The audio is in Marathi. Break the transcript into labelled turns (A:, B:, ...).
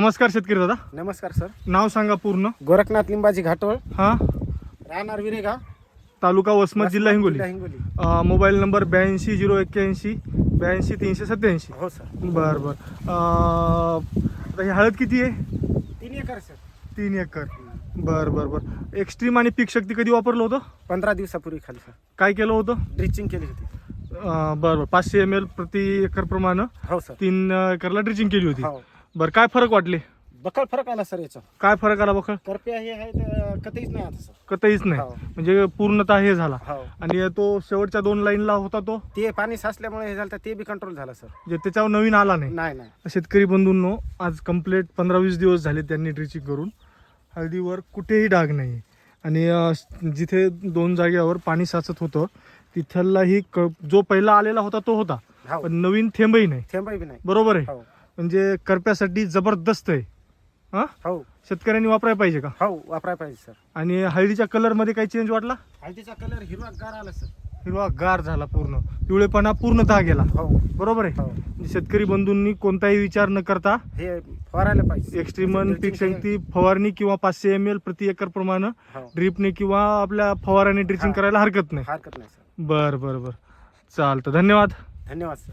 A: नमस्कार शेतकरी दादा.
B: नमस्कार सर.
A: नाव सांगा पूर्ण.
B: गोरखनाथ लिंबाजी घाटोळ.
A: हा.
B: राहणार विरेगाव.
A: तालुका वसमत जिल्हा हिंगोली.
B: हिंगोली.
A: अं, मोबाईल नंबर ब्याऐंशी झिरो एक्क्याऐंशी ब्याऐंशी तीनशे सत्याऐंशी.
B: हो सर.
A: बरं बरं. अं, आता ही हळद किती आहे?
B: तीन एकर सर.
A: तीन एकर. बरं बरं बरं. एक्स्ट्रीम आणि पीक शक्ती कधी वापरलं होतं?
B: पंधरा दिवसापूर्वी खाली सर.
A: काय केलं होतं?
B: ड्रिचिंग केली होती.
A: अं, बरं बरं. पाचशे एम एल प्रति एकर प्रमाणे
B: हो सर.
A: तीन एकरला ड्रिचिंग केली होती.
B: हो.
A: बरं काय फरक वाटले?
B: बकळ फरक आला सर याचा.
A: काय फरक आला बघ
B: करप्या हे आहे तर कधीच नाही आता सर.
A: कतईच नाही.
B: हो.
A: म्हणजे पूर्णतः हे झाला.
B: हो.
A: आणि तो शेवटच्या दोन लाईनला होता तो?
B: ते पाणी साचल्यामुळे हे झालं तर ते बी कंट्रोल झालं सर.
A: जे त्याच्यावर नवीन आला नाही?
B: नाही नाही.
A: शेतकरी बंधूंनो आज कंप्लीट पंधरा वीस दिवस झाले त्यांनी ड्रिचिंग करून. हळदीवर कुठेही डाग नाही. आणि अं, जिथे दोन जागेवर पाणी साचत होतं तिथलाही क जो पहिला आलेला होता तो होता.
B: हो.
A: पण नवीन थेंबही नाही.
B: थेंबही बी नाही.
A: बरोबर आहे?
B: हो.
A: म्हणजे करप्यासाठी जबरदस्त आहे. हां?
B: हो.
A: शेतकऱ्यांनी वापरायला पाहिजे का?
B: हो वापरायला पाहिजे सर
A: आणि हळदीच्या कलरमध्ये काही चेंज वाटला?
B: हळदीचा कलर हिरवा गार आला सर
A: हिरवा गार झाला पूर्ण. पिवळेपणा पूर्णतः गेला.
B: हो.
A: बरोबर आहे?
B: हो.
A: शेतकरी बंधूंनी कोणताही विचार न करता
B: हे फवारायला पाहिजे.
A: एक्स्ट्रीमन पीक शक्ती फवारणी किंवा पाचशे एम एल प्रति एकर प्रमाणे
B: हो.
A: ड्रीपने किंवा आपल्या फवाराने ड्रिचिंग. करायला हरकत नाही.
B: हरकत नाही सर
A: बर बर बर. चालतं. धन्यवाद.
B: धन्यवाद सर